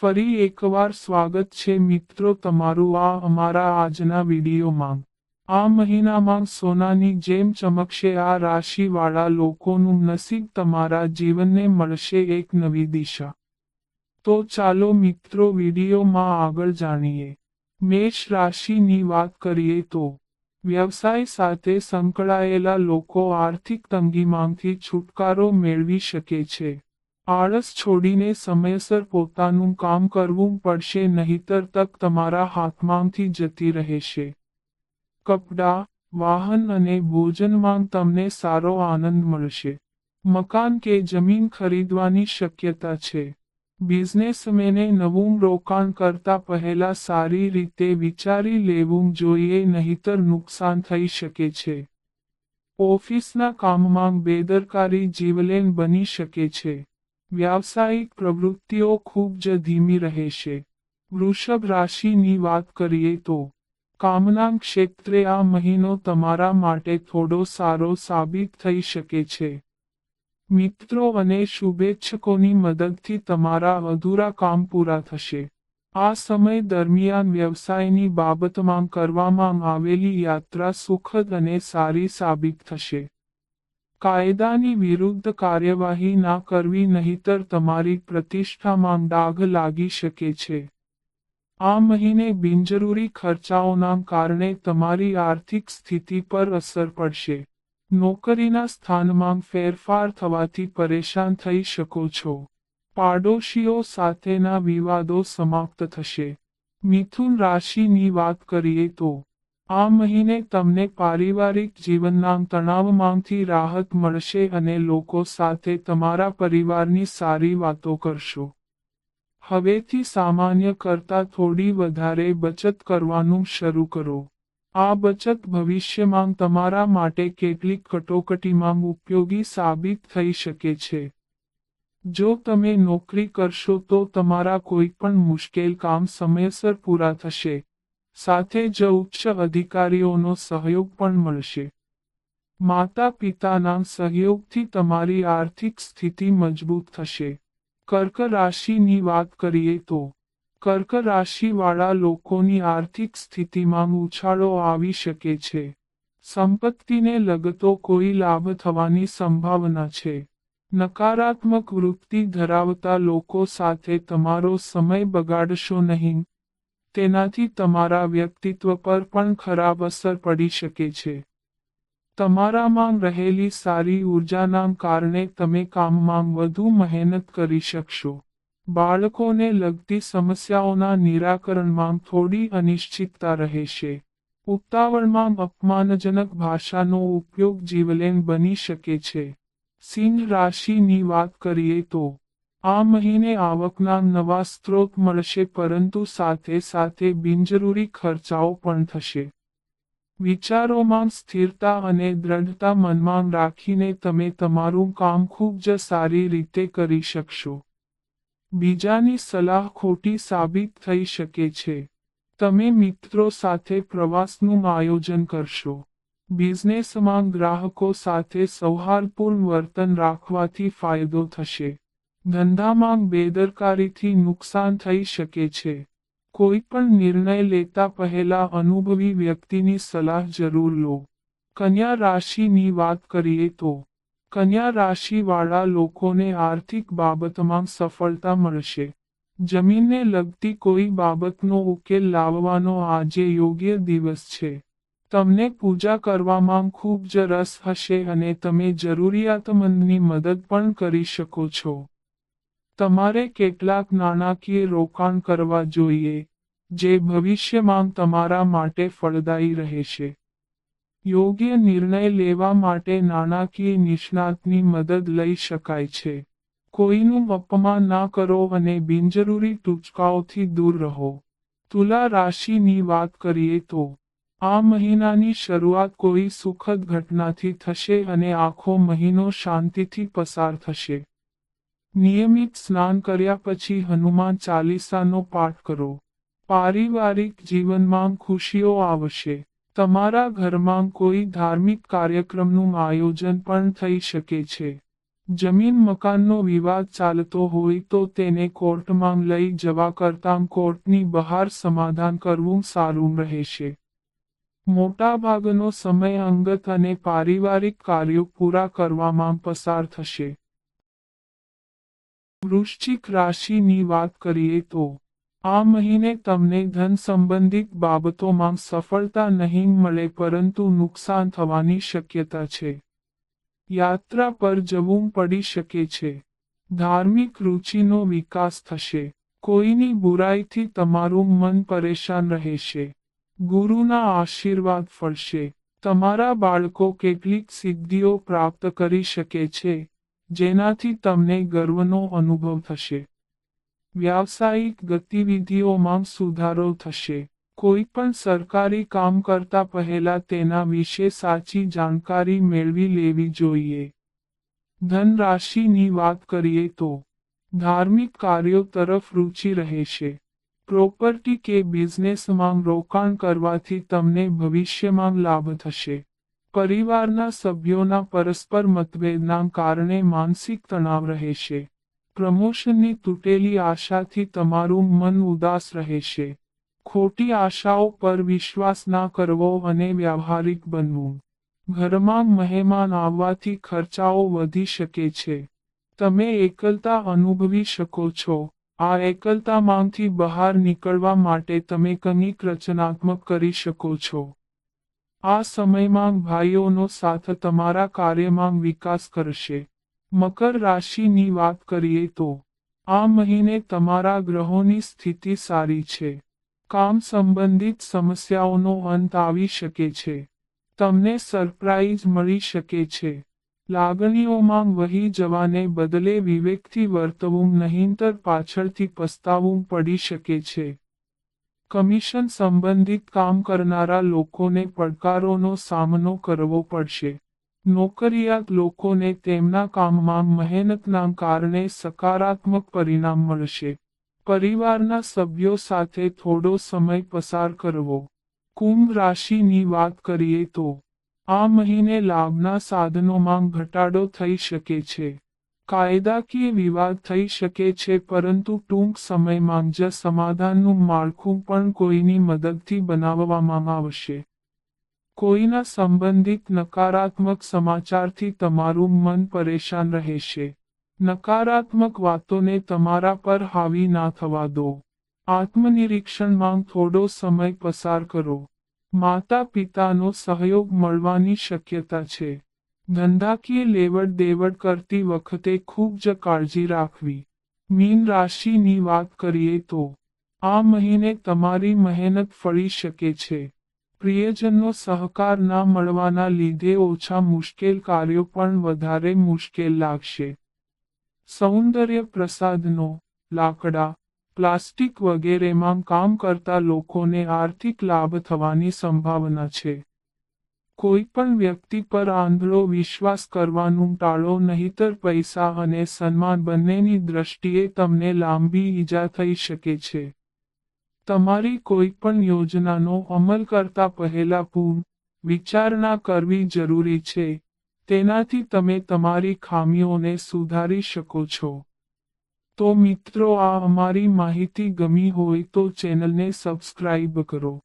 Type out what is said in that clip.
ફરી એકવાર સ્વાગત છે મિત્રો તમારું આ અમારા આજના વિડીયોમાં. આ મહિનામાં સોનાની જેમ ચમકશે આ રાશિવાળા લોકોનું નસીબ તમારા જીવનને મળશે એક નવી દિશા. તો ચાલો મિત્રો વિડીયોમાં આગળ જાણીએ. મેષ રાશિની વાત કરીએ તો, વ્યવસાય સાથે સંકળાયેલા લોકો આર્થિક તંગીમાંથી છુટકારો મેળવી શકે છે. આળસ છોડીને સમયસર પોતાનું કામ કરવું પડશે, નહીતર તક તમારા હાથમાંથી જતી રહેશે. કપડાં, વાહન અને ભોજનમાં તમને સારો આનંદ મળશે. મકાન કે જમીન ખરીદવાની શક્યતા છે. બિઝનેસમેને નવું રોકાણ કરતા પહેલા સારી રીતે વિચારી લેવું જોઈએ, નહીતર નુકસાન થઈ શકે છે. ઓફિસના કામમાં બેદરકારી જીવલેણ બની શકે છે. વ્યાવસાયિક પ્રવૃત્તિઓ ખૂબ જ ધીમી રહેશે વૃષભ રાશિની વાત કરીએ તો, કામના ક્ષેત્રે આ મહિનો તમારા માટે થોડો સારો સાબિત થઈ શકે છે. મિત્રો અને શુભેચ્છકોની મદદથી તમારા અધૂરા કામ પૂરા થશે. આ સમય દરમિયાન વ્યવસાયની બાબતમાં કરવામાં આવેલી યાત્રા સુખદ અને સારી સાબિત થશે. કાયદાની વિરુદ્ધ કાર્યવાહી ના કરવી નહીતર તમારી પ્રતિષ્ઠામાં ડાઘ લાગી શકે છે. આ મહિને બિનજરૂરી ખર્ચાઓના કારણે તમારી આર્થિક સ્થિતિ પર અસર પડશે. નોકરીના સ્થાનમાં ફેરફાર થવાથી પરેશાન થઈ શકો છો. પાડોશીઓ સાથેના વિવાદો સમાપ્ત થશે. મિથુન રાશિની વાત કરીએ તો આ મહિને તમને પારિવારિક જીવનના તણાવમાંથી રાહત મળશે અને લોકો સાથે તમારા પરિવારની સારી વાતો કરશો. હવેથી સામાન્ય કરતાં થોડી વધારે બચત કરવાનું શરૂ કરો. આ બચત ભવિષ્યમાં તમારા માટે કેટલીક કટોકટીમાં ઉપયોગી સાબિત થઈ શકે છે. જો તમે નોકરી કરશો તો તમારા કોઈ પણ મુશ્કેલ કામ સમયસર પૂરા થશે. સાથે જ ઉચ્ચ અધિકારીઓનો સહયોગ પણ મળશે. માતા પિતાના સહયોગથી તમારી આર્થિક સ્થિતિ મજબૂત થશે. કર્ક રાશિની વાત કરીએ તો, કર્ક રાશિવાળા લોકોની આર્થિક સ્થિતિમાં ઉછાળો આવી શકે છે. સંપત્તિને લગતો કોઈ લાભ થવાની સંભાવના છે. નકારાત્મક વૃત્તિ ધરાવતા લોકો સાથે તમારો સમય બગાડશો નહીં. તેનાથી તમારા વ્યક્તિત્વ પર પણ ખરાબ અસર પડી શકે છે. તમારામાં રહેલી સારી ઉર્જાના કારણે તમે કામમાં વધુ મહેનત કરી શકશો. બાળકોને લગતી સમસ્યાઓના નિરાકરણમાં થોડી અનિશ્ચિતતા રહેશે. ઉતાવળમાં અપમાનજનક ભાષાનો ઉપયોગ જીવલેણ બની શકે છે. સિંહ રાશિની વાત કરીએ તો આ મહિને આવકના નવા સ્ત્રોત મળશે પરંતુ સાથે સાથે બિનજરૂરી ખર્ચાઓ પણ થશે. વિચારોમાં સ્થિરતા અને દ્રઢતા મનમાં રાખીને તમે તમારું કામ ખૂબ જ સારી રીતે કરી શકશો. બીજાની સલાહ ખોટી સાબિત થઈ શકે છે. તમે મિત્રો સાથે પ્રવાસનું આયોજન કરશો. બિઝનેસમાં ગ્રાહકો સાથે સૌહાર્દપૂર્ણ વર્તન રાખવાથી ફાયદો થશે. ધંધામાં બેદરકારીથી નુકસાન થઈ શકે છે. કોઈ પણ નિર્ણય લેતા પહેલા અનુભવી વ્યક્તિની સલાહ જરૂર લો. કન્યા રાશિની વાત કરીએ તો, કન્યા રાશિવાળા લોકોને આર્થિક બાબતમાં સફળતા મળશે. જમીનને લગતી કોઈ બાબતનો ઉકેલ લાવવાનો આજે યોગ્ય દિવસ છે. તમને પૂજા કરવામાં ખૂબ જ રસ હશે અને તમે જરૂરિયાતમંદની મદદ પણ કરી શકો છો. તમારે કેટલાક નાણાકીય રોકાણ કરવા જોઈએ, જે ભવિષ્યમાં તમારા માટે ફળદાયી રહેશે. યોગ્ય નિર્ણય લેવા માટે નાણાકીય નિષ્ણાતની મદદ લઈ શકાય છે. કોઈનું અપમાન ના કરો અને બિનજરૂરી ટૂચકાઓથી દૂર રહો. તુલા રાશિની વાત કરીએ તો, આ મહિનાની શરૂઆત કોઈ સુખદ ઘટનાથી થશે અને આખો મહિનો શાંતિથી પસાર થશે. નિયમિત સ્નાન કર્યા પછી હનુમાન ચાલીસાનો પાઠ કરો. પારિવારિક જીવનમાં ખુશીઓ આવશે. તમારા ઘરમાં કોઈ ધાર્મિક કાર્યક્રમનું આયોજન પણ થઈ શકે છે. જમીન મકાનનો વિવાદ ચાલતો હોય તો તેને કોર્ટમાં લઈ જવા કરતાં કોર્ટની બહાર સમાધાન કરવું સારું રહેશે. મોટાભાગનો સમય અંગત અને પારિવારિક કાર્યો પૂરા કરવામાં પસાર થશે. વૃશ્ચિક રાશિની વાત કરીએ તો, આ મહિને તમને ધન સંબંધિત બાબતોમાં સફળતા નહીં મળે પરંતુ નુકસાન થવાની શક્યતા છે. યાત્રા પર જવું પડી શકે છે. ધાર્મિક રુચિનો વિકાસ થશે. કોઈની બુરાઈથી તમારું મન પરેશાન રહેશે. ગુરુના આશીર્વાદ ફળશે. તમારા બાળકો કેટલીક સિદ્ધિઓ પ્રાપ્ત કરી શકે છે. જેનાથી તમને ગર્વનો અનુભવ થશે. વ્યાવસાયિક ગતિવિધિઓમાં સુધારો થશે. કોઈ પણ સરકારી કામ કરતા પહેલા તેના વિશે સાચી જાણકારી મેળવી લેવી જોઈએ. ધનરાશિની વાત કરીએ તો, ધાર્મિક કાર્યો તરફ રુચિ રહેશે પ્રોપર્ટી કે બિઝનેસમાં રોકાણ કરવાથી તમને ભવિષ્યમાં લાભ થશે. પરિવારના સભ્યોના પરસ્પર મતભેદના કારણે માનસિક તણાવ રહેશે. પ્રમોશનની તૂટેલી આશાથી તમારું મન ઉદાસ રહેશે. ખોટી આશાઓ પર વિશ્વાસ ના કરવો અને વ્યાવહારિક બનવું. ઘરમાં મહેમાન આવવાથી ખર્ચાઓ વધી શકે છે. તમે એકલતા અનુભવી શકો છો. આ એકલતામાંથી બહાર નીકળવા માટે તમે કંઈક રચનાત્મક કરી શકો છો. આ સમયમાં ભાઈઓનો સાથ તમારા કાર્યમાં વિકાસ કરશે. મકર રાશિની વાત કરીએ તો, આ મહિને તમારા ગ્રહોની સ્થિતિ સારી છે. કામ સંબંધિત સમસ્યાઓનો અંત આવી શકે છે. તમને સરપ્રાઇઝ મળી શકે છે. લાગણીઓમાં વહી જવાને બદલે વિવેકથી વર્તવું નહીંતર પાછળથી પસ્તાવું પડી શકે છે. કમિશન સંબંધિત કામ કરનારા લોકોને પડકારોનો સામનો કરવો પડશે. નોકરિયાત લોકોને તેમના કામમાં મહેનતના કારણે સકારાત્મક પરિણામ મળશે. પરિવારના સભ્યો સાથે થોડો સમય પસાર કરવો. કુંભ રાશિની વાત કરીએ તો, આ મહિને લાભના સાધનોમાં ઘટાડો થઈ શકે છે. કાયદાકીય વિવાદ થઈ શકે છે, પરંતુ ટૂંક સમયમાં જ સમાધાનનું માળખું પણ કોઈની મદદથી બનાવવામાં આવશે. કોઈના સંબંધિત નકારાત્મક સમાચારથી તમારું મન પરેશાન રહેશે. નકારાત્મક વાતોને તમારા પર હાવી ના થવા દો. આત્મનિરીક્ષણમાં થોડો સમય પસાર કરો. માતા પિતાનો સહયોગ મળવાની શક્યતા છે. ધંધાકીય લેવડ દેવડ કરતી વખતે ખૂબ જ કાળજી રાખવી. મીન રાશિની વાત કરીએ તો, આ મહિને તમારી મહેનત ફળી શકે છે. પ્રિયજનનો સહકાર ના મળવાના લીધે ઓછા મુશ્કેલ કાર્યો પણ વધારે મુશ્કેલ લાગશે. સૌંદર્ય પ્રસાદનો, લાકડા, પ્લાસ્ટિક વગેરેમાં કામ કરતા લોકોને આર્થિક લાભ થવાની સંભાવના છે. કોઈ પણ વ્યક્તિ પર આંધળો વિશ્વાસ કરવાનું ટાળો નહીતર પૈસા અને સન્માન બંનેની દ્રષ્ટિએ તમને લાંબી ઈજા થઈ શકે છે. તમારી કોઈ પણ યોજનાનો અમલ કરતા પહેલા પૂર્ણ વિચારણા કરવી જરૂરી છે. તેનાથી તમે તમારી ખામીઓને સુધારી શકો છો. તો મિત્રો, આ અમારી માહિતી ગમી હોય તો ચેનલને સબસ્ક્રાઇબ કરો.